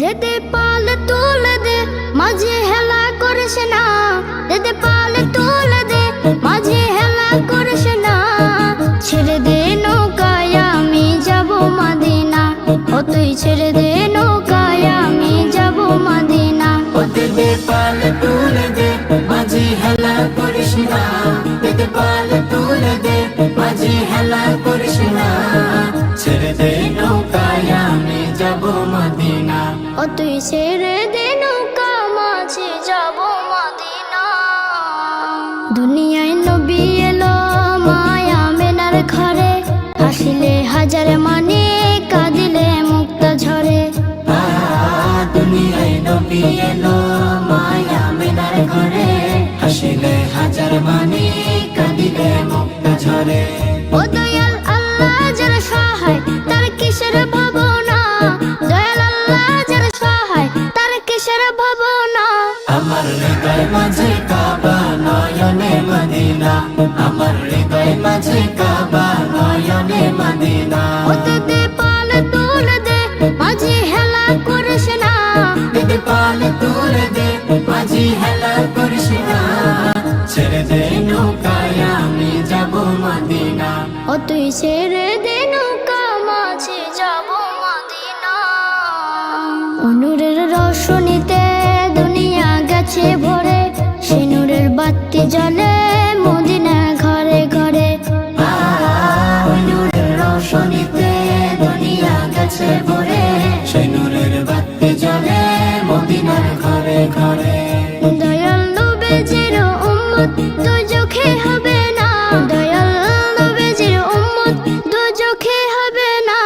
দেদে পাল তুলে দে, মাঝে হেলা করিস না। দেদে পাল তুলে দে, মাঝে হেলা করিস না। ছেড়ে দে নৌকায় আমি যাব মাদিনা। ও তুই ছেড়ে দে নৌকায় আমি যাব মাদিনা। ওতে দে পাল তুলে দে, মাঝি হেলা করিস না। দে পাল তুলে দে, মাঝি হেলা করিস না। ও তুই ছেড়ে দে নৌকা মাঝে যাব মাদিনা। দুনিয়ায় নবী এলো মায়া মেনার ঘরে হাসিলে হাজার মানে কাঁদিলে মুক্ত ঝরে। দুনিয়ায় নবী এলো মায়া মেনার ঘরে হাসিলে হাজার মানি কাঁদিলে মুক্ত ঝরে। ও দয়াল হৃদয় মাঝে কাবা নয়নে মদিনা আমার হৃদয় মাঝে কাবা নয়নে মদিনা ওতে পাল তুলে দে মাঝে হেলা করিস না দিদি পাল তুলে দে মাঝি হেলা করিস না ছেড়ে দে নৌকায় আমি যাব মদিনা ও তুই ছেড়ে দে বাতি মদিনা ঘরে ঘরে। নূরের রোশনীতে দুনিয়া গেছে ভরে। সেই নূরের বাতি জ্বলে মদিনার ঘরে ঘরে। দয়াল নবেজির উম্মত দুজখে হবে না। দয়াল নবেজির উম্মত দুজখে হবে না।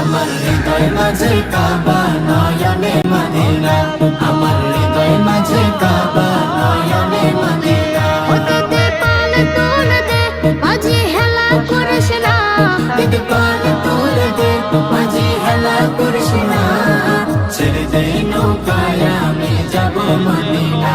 আমার হৃদয় মাঝে কাবা নয়নে মদিনা। আমার মাঝি হেলা করিস না ছেড়ে দে নৌকায় আমি যাব মদিনা